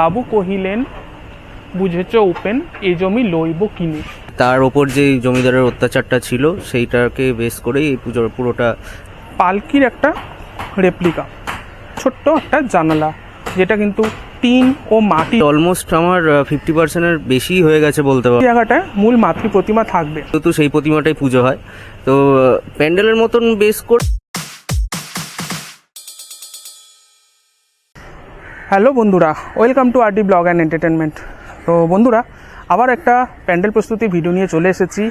বাবু কহিলেন বুঝেছ উপেন এ জমি লইব কিনে। তার ওপর যে জমিদারের অত্যাচারটা ছিল সেইটাকে বেস করেই এই পুজোর পুরোটা পালকির একটা রেপ্লিকা ছোট্ট একটা জানালা যেটা কিন্তু টিন ও মাটি অলমোস্ট আমার ফিফটি পার্সেন্টের বেশি হয়ে গেছে বলতে পারব জায়গাটা মূল মাতৃ প্রতিমা থাকবে। তো সেই প্রতিমাটাই পুজো হয় তো প্যান্ডেলের মতন বেস করে হ্যালো বন্ধুরা, welcome to RD blog and entertainment তো বন্ধুরা, আবার একটা প্যান্ডেল প্রস্তুতি ভিডিও নিয়ে চলে এসেছি।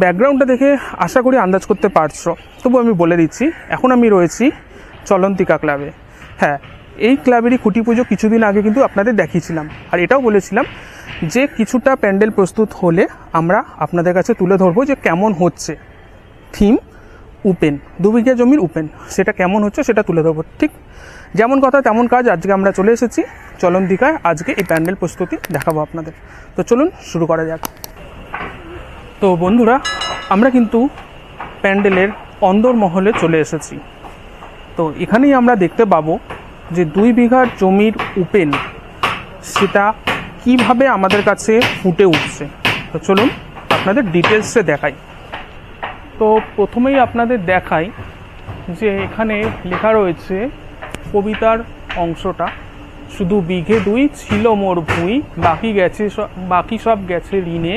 ব্যাকগ্রাউন্ডটা দেখে আশা করি আন্দাজ করতে পারছ। তবু আমি বলে দিচ্ছি, এখন আমি রয়েছি চলন্তিকা ক্লাবে। হ্যাঁ এই ক্লাবেরই খুঁটি পুজো কিছুদিন আগে কিন্তু আপনাদের দেখিয়েছিলাম। আর এটাও বলেছিলাম যে কিছুটা প্যান্ডেল প্রস্তুত হলে আমরা আপনাদের কাছে তুলে ধরবো যে কেমন হচ্ছে। থিম উপেন, দু বিঘা জমির উপেন। সেটা কেমন হচ্ছে সেটা তুলে ধরবো, ঠিক? যেমন কথা, তেমন কাজ। আজকে আমরা চলে এসেছি চলন দিকায় আজকে এই প্যান্ডেল প্রস্তুতি দেখাবো আপনাদের। তো চলুন শুরু করা যাক। তো বন্ধুরা, আমরা কিন্তু প্যান্ডেলের অন্দর মহলে চলে এসেছি। তো এখানেই আমরা দেখতে পাবো যে দুই বিঘার জমির উপেন, সেটা কীভাবে আমাদের কাছে ফুটে উঠছে। তো চলুন আপনাদের ডিটেলসে দেখাই। তো প্রথমেই আপনাদের দেখাই যে এখানে লেখা রয়েছে কবিতার অংশটা। শুধু বিঘে দুই ছিল মোর ভুঁই, বাকি গেছে বাকি সব গেছে ঋণে।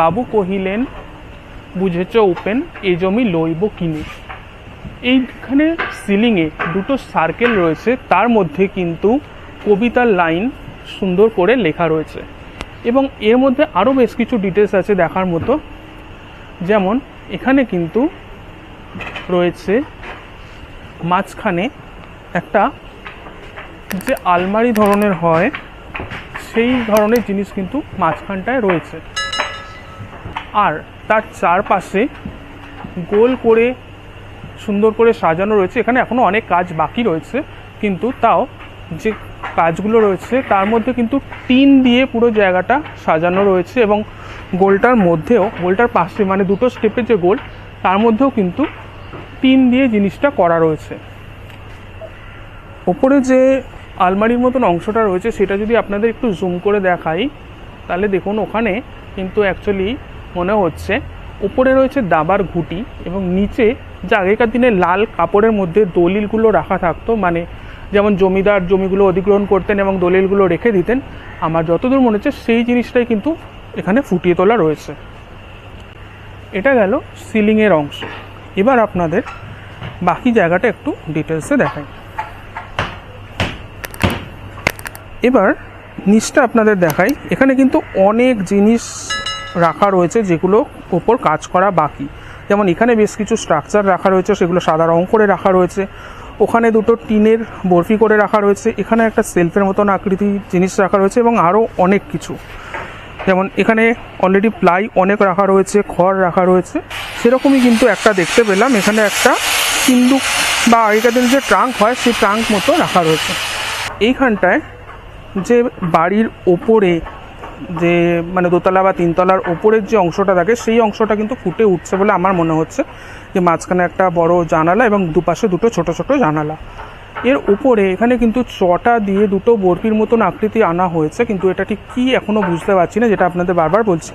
বাবু কহিলেন, বুঝেছ উপেন, এ জমি লইব কিনে। এইখানে সিলিংয়ে দুটো সার্কেল রয়েছে, তার মধ্যে কিন্তু কবিতার লাইন সুন্দর করে লেখা রয়েছে। এবং এর মধ্যে আরও বেশ কিছু ডিটেলস আছে দেখার মতো। যেমন এখানে কিন্তু রয়েছে মাঝখানে একটা যে আলমারি ধরনের হয়, সেই ধরনের জিনিস কিন্তু মাঝখানটায় রয়েছে। আর তার চারপাশে গোল করে সুন্দর করে সাজানো রয়েছে। এখানে এখনও অনেক কাজ বাকি রয়েছে, কিন্তু তাও যে কাজগুলো রয়েছে, তার মধ্যে কিন্তু টিন দিয়ে পুরো জায়গাটা সাজানো রয়েছে এবং গোলটার মধ্যেও, গোলটার পাশে মানে দুটো স্টেপের যে গোল, তার মধ্যেও কিন্তু টিন দিয়ে জিনিসটা করা রয়েছে। ওপরে যে আলমারির মতন অংশটা রয়েছে, সেটা যদি আপনাদের একটু জুম করে দেখাই, তাহলে দেখুন ওখানে কিন্তু অ্যাকচুয়ালি মনে হচ্ছে উপরে রয়েছে দাবার ঘুটি এবং নিচে যে আগেকার দিনে লাল কাপড়ের মধ্যে দলিলগুলো রাখা থাকতো মানে যেমন জমিদার জমিগুলো অধিগ্রহণ করতেন এবং দলিলগুলো রেখে দিতেন, আমার যতদূর মনে হচ্ছে সেই জিনিসটাই কিন্তু এখানে ফুটিয়ে তোলা রয়েছে। এটা গেল সিলিংয়ের অংশ। এবার আপনাদের বাকি জায়গাটা একটু ডিটেলসে দেখাই। এবার নিচটা আপনাদের দেখাই। এখানে কিন্তু অনেক জিনিস রাখা রয়েছে যেগুলো ওপর কাজ করা বাকি। যেমন এখানে বেশ কিছু স্ট্রাকচার রাখা রয়েছে, সেগুলো সাদা রং করে রাখা রয়েছে। ওখানে দুটো টিনের বরফি করে রাখা রয়েছে। এখানে একটা সেলফের মতন আকৃতি জিনিস রাখা রয়েছে এবং আরও অনেক কিছু। যেমন এখানে অলরেডি প্লাই অনেক রাখা রয়েছে, খড় রাখা রয়েছে। সেরকমই কিন্তু একটা দেখতে পেলাম। এখানে একটা সিন্দুক বা আগেকার দিনে যে ট্রাঙ্ক হয়, সেই ট্রাঙ্ক মতো রাখা রয়েছে। এইখানটায় যে বাড়ির ওপরে যে মানে দোতলা বা তিনতলার ওপরের যে অংশটা থাকে, সেই অংশটা কিন্তু ফুটে উঠছে বলে আমার মনে হচ্ছে যে মাঝখানে একটা বড় জানালা এবং দুপাশে দুটো ছোট ছোট জানালা। এর উপরে এখানে কিন্তু চটা দিয়ে দুটো বরফির মতন আকৃতি আনা হয়েছে, কিন্তু এটা ঠিক কী এখনও বুঝতে পারছি না, যেটা আপনাদের বারবার বলছি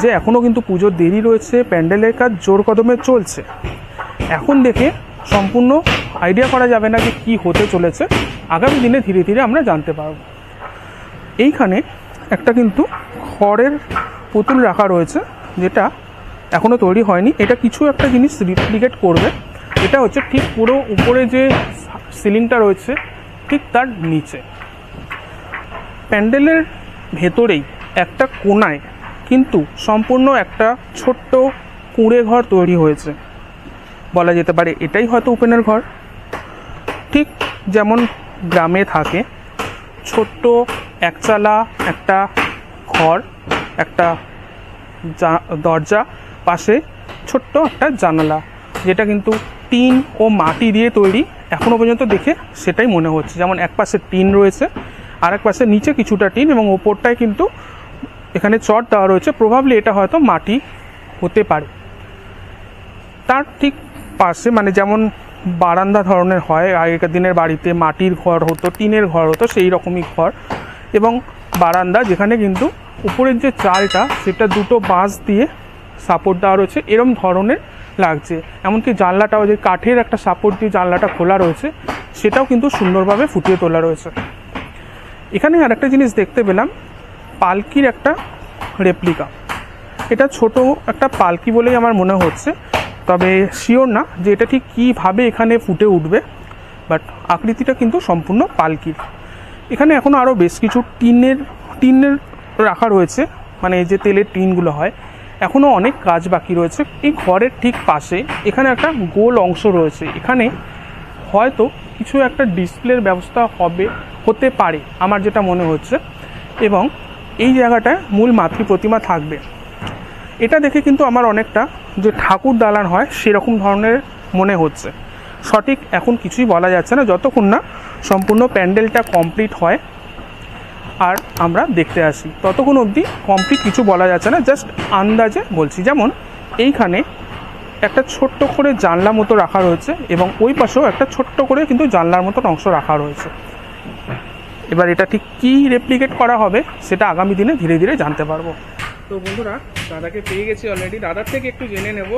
যে এখনও কিন্তু পুজোর দেরি রয়েছে, প্যান্ডেলের কাজ জোর কদমে চলছে। এখন দেখে সম্পূর্ণ আইডিয়া করা যাবে না যে কী হতে চলেছে। আগামী দিনে ধীরে ধীরে আমরা জানতে পারব। এইখানে একটা কিন্তু খড়ের পুতুল রাখা রয়েছে, যেটা এখনও তৈরি হয়নি। এটা কিছু একটা জিনিস রিপ্লিকেট করবে। এটা হচ্ছে ঠিক পুরো উপরে যে সিলিংটা রয়েছে, ঠিক তার নিচে। প্যান্ডেলের ভেতরেই একটা কোনায় কিন্তু সম্পূর্ণ একটা ছোট্ট কুঁড়ে ঘর তৈরি হয়েছে। বলা যেতে পারে এটাই হয়তো উপেনের ঘর। ঠিক যেমন গ্রামে থাকে, ছোট্ট একচালা, একটা ঘর, একটা দরজা, পাশে ছোট্ট একটা জানালা, যেটা কিন্তু টিন ও মাটি দিয়ে তৈরি। এখনও পর্যন্ত দেখে সেটাই মনে হচ্ছে। যেমন এক পাশে টিন রয়েছে আর এক পাশে নিচে কিছুটা টিন এবং ওপরটায় কিন্তু এখানে চট দেওয়া রয়েছে। প্রভাবলি এটা হয়তো মাটি হতে পারে। তার ঠিক পাশে মানে যেমন বারান্দা ধরনের হয়, আগেকার দিনের বাড়িতে মাটির ঘর হতো, টিনের ঘর হতো, সেই রকমই ঘর। এবং বারান্দা, যেখানে কিন্তু উপরের যে চালটা, সেটা দুটো বাঁশ দিয়ে সাপোর্ট দেওয়া রয়েছে। এরম ধরনের লাগছে। এমনকি জানলাটাও, যে কাঠের একটা সাপোর্ট দিয়ে জানলাটা খোলা রয়েছে, সেটাও কিন্তু সুন্দরভাবে ফুটিয়ে তোলা রয়েছে। এখানে আর একটা জিনিস দেখতে পেলাম, পালকির একটা রেপ্লিকা এটা ছোট একটা পালকি বলেই আমার মনে হচ্ছে, তবে শিওর না যে এটা ঠিক কীভাবে এখানে ফুটে উঠবে বাট আকৃতিটা কিন্তু সম্পূর্ণ পালকির। এখানে এখনও আরও বেশ কিছু টিনের টিনের রাখা রয়েছে। মানে এই যে তেলের টিনগুলো হয়। এখনও অনেক কাজ বাকি রয়েছে। এই ঘরের ঠিক পাশে এখানে একটা গোল অংশ রয়েছে। এখানে হয়তো কিছু একটা ডিসপ্লের ব্যবস্থা হবে, হতে পারে, আমার যেটা মনে হচ্ছে। এবং এই জায়গাটায় মূল মাতৃ প্রতিমা থাকবে। এটা দেখে কিন্তু আমার অনেকটা যে ঠাকুর দালান হয়, সেরকম ধরনের মনে হচ্ছে। সঠিক এখন কিছুই বলা যাচ্ছে না, যতক্ষণ না সম্পূর্ণ প্যান্ডেলটা কমপ্লিট হয়। আর আমরা দেখতে আসি, ততক্ষণ অবধি কমপ্লিট কিছু বলা যাচ্ছে না, জাস্ট আন্দাজে বলছি। যেমন এইখানে একটা ছোট্ট করে জানলা মতো রাখা রয়েছে এবং ওই পাশেও একটা ছোট্ট করে কিন্তু জানলার মতো অংশ রাখা রয়েছে। এবার এটা ঠিক কী রেপ্লিকেট করা হবে সেটা আগামী দিনে ধীরে ধীরে জানতে পারব। তো বন্ধুরা, দাদাকে পেয়ে গেছি অলরেডি দাদার থেকে একটু জেনে নেব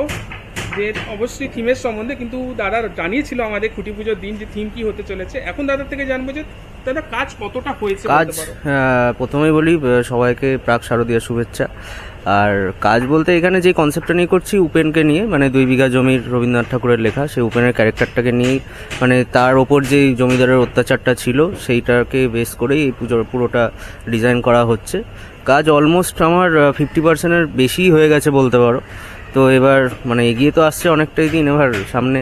যে অবশ্যই থিমের সম্বন্ধে কিন্তু দাদা জানিয়েছিল আমাদের খুঁটি পুজোর দিন যে থিম কি হতে চলেছে। এখন দাদার থেকে জানব যে দাদা কাজ কতটা হয়েছে কাজ বলতে প্রথমেই বলি সবাইকে প্রাক শারদীয় শুভেচ্ছা। আর কাজ বলতে এখানে যে কনসেপ্টটা নিয়ে করছি উপেনকে নিয়ে মানে দুই বিঘা জমির রবীন্দ্রনাথ ঠাকুরের লেখা সেই উপেনের ক্যারেক্টারটাকে নিয়ে মানে তার ওপর যে জমিদারের অত্যাচারটা ছিল সেইটাকে বেস করেই এই পুজোর পুরোটা ডিজাইন করা হচ্ছে। কাজ অলমোস্ট আমার ফিফটি পার্সেন্টের বেশি হয়ে গেছে বলতে পারো। তো এবার মানে এগিয়ে তো আসছে অনেকটাই দিন, এবার সামনে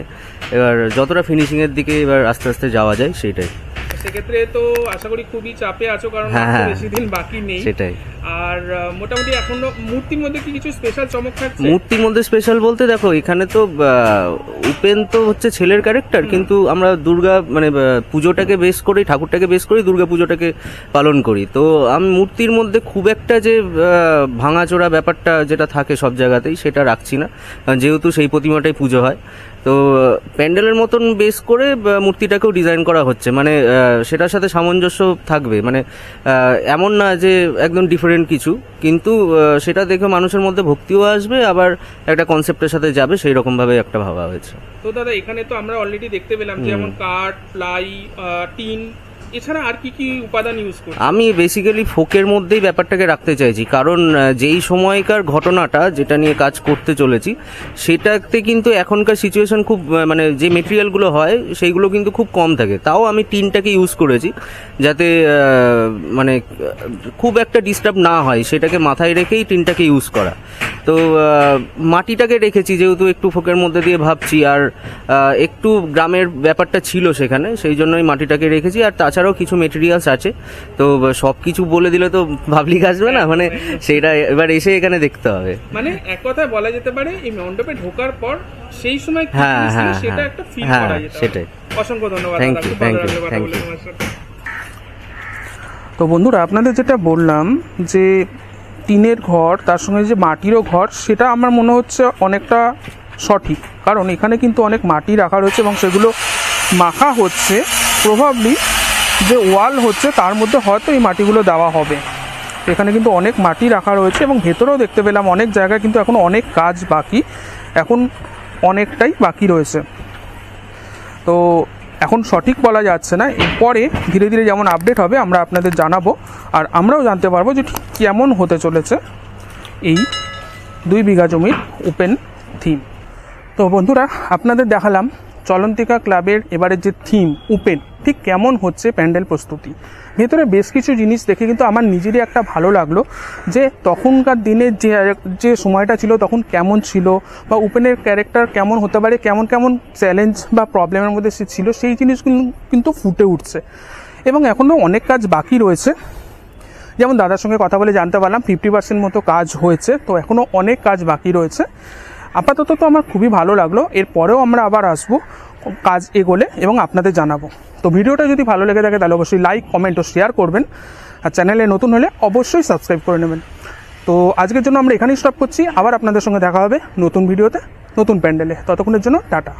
এবার যতটা ফিনিশিংয়ের দিকে এবার আস্তে আস্তে যাওয়া যায়, সেইটাই। সেক্ষেত্রে তো আশা করি খুবই চাপে আছো কারণ হ্যাঁ, হ্যাঁ। বেশি দিন বাকি নেই। সেটাই। আর মোটামুটি এখনও মূর্তির মধ্যে কি কিছু স্পেশাল চমক থাকছে? মূর্তির মধ্যে স্পেশাল বলতে দেখো এখানে তো উপেন তো হচ্ছে ছেলের ক্যারেক্টার কিন্তু আমরা দুর্গা মানে পুজোটাকে বেস করি ঠাকুরটাকে বেস করি দুর্গা পুজোটাকে পালন করি। তো আমি মূর্তির মধ্যে খুব একটা যে ভাঙাচোরা ব্যাপারটা যেটা থাকে সব জায়গাতেই সেটা রাখছি না। যেহেতু সেই প্রতিমাটাই পুজো হয়। তো প্যান্ডেলের মতন বেস করে মূর্তিটাকেও ডিজাইন করা হচ্ছে। মানে সেটার সাথে সামঞ্জস্য থাকবে। মানে এমন না যে একদম ডিফারেন্ট কিছু। কিন্তু সেটা দেখে মানুষের মধ্যে ভক্তিও আসবে আবার একটা কনসেপ্টের সাথে যাবে। সেই রকম ভাবে একটা ভাবা হয়েছে। তো দাদা এখানে তো আমরা অলরেডি দেখতে পেলাম যেমন কাঠ প্লাই টিন এছাড়া আর কি কি উপাদান ইউজ করছে আমি বেসিক্যালি ফোকের মধ্যেই ব্যাপারটাকে রাখতে চাইছি। কারণ যেই সময়কার ঘটনাটা যেটা নিয়ে কাজ করতে চলেছি, সেটাতে কিন্তু এখনকার সিচুয়েশন খুব মানে যে মেটেরিয়ালগুলো হয়, সেইগুলো কিন্তু খুব কম থাকে। তাও আমি টিনটাকে ইউজ করেছি, যাতে মানে খুব একটা ডিস্টার্ব না হয়। সেটাকে মাথায় রেখেই টিনটাকে ইউজ করা। তো মাটিটাকে রেখেছি, যেহেতু একটু ফোকের মধ্যে দিয়ে ভাবছি। আর একটু গ্রামের ব্যাপারটা ছিল সেখানে, সেই জন্যই মাটিটাকে রেখেছি। আর তাছাড়াও কিছু মেটেরিয়ালস আছে তো সব কিছু বলে দিলে তো পাবলিক আসবে না মানে সেটা এবার এসে এখানে দেখতে হবে মানে এক কথায় বলা যেতে পারে এই মণ্ডপে ঢোকার পর সেই সময় কি হ্যাঁ, হ্যাঁ, সেটা হ্যাঁ। একটা ফিল হ্যাঁ, করা যেতে সেটাই। অসংখ্য ধন্যবাদ কথা thank বলে you. তোমার সাথে তো বন্ধুরা আপনাদের যেটা বললাম যে টিনের ঘর তার সঙ্গে যে মাটিরও ঘর সেটা আমার মনে হচ্ছে অনেকটা সঠিক কারণ এখানে কিন্তু অনেক মাটি রাখা রয়েছে এবং সেগুলো মাখা হচ্ছে প্রভাবলি যে ওয়াল হচ্ছে তার মধ্যে হয়তো এই মাটিগুলো দেওয়া হবে। এখানে কিন্তু অনেক মাটি রাখা রয়েছে এবং ভেতরেও দেখতে পেলাম অনেক জায়গায় কিন্তু এখন অনেক কাজ বাকি। এখন অনেকটাই বাকি রয়েছে। তো এখন সঠিক বলা যাচ্ছে না। এরপরে ধীরে ধীরে যেমন আপডেট হবে আমরা আপনাদের জানাব। আর আমরাও জানতে পারব যে ঠিক কেমন হতে চলেছে এই দুই বিঘা জমির ওপেন থিম তো বন্ধুরা, আপনাদের দেখালাম চলন্তিকা ক্লাবের এবারের যে থিম, ওপেন, ঠিক কেমন হচ্ছে প্যান্ডেল প্রস্তুতি? ভেতরে বেশ কিছু জিনিস দেখে কিন্তু আমার নিজেরই একটা ভালো লাগল যে তখনকার দিনের যে যে সময়টা ছিল তখন কেমন ছিল বা উপেনের ক্যারেক্টার কেমন হতে পারে, কেমন কেমন চ্যালেঞ্জ বা প্রবলেমের মধ্যে সে ছিল, সেই জিনিসগুলো কিন্তু ফুটে উঠছে। এবং এখনও অনেক কাজ বাকি রয়েছে। যেমন দাদার সঙ্গে কথা বলে জানতে পারলাম ফিফটি পার্সেন্ট মতো কাজ হয়েছে, তো এখনও অনেক কাজ বাকি রয়েছে। আপাতত তো আমার খুবই ভালো লাগল। এরপরেও আমরা আবার আসব কাজ এগোলে এবং আপনাদের জানাব। তো ভিডিওটা যদি ভালো লেগে থাকে তাহলে অবশ্যই লাইক কমেন্ট ও শেয়ার করবেন। আর চ্যানেলে নতুন হলে অবশ্যই সাবস্ক্রাইব করে নেবেন। তো আজকের জন্য আমরা এখানেই স্টপ করছি। আবার আপনাদের সঙ্গে দেখা হবে নতুন ভিডিওতে, নতুন প্যান্ডেলে। ততক্ষণের জন্য টাটা।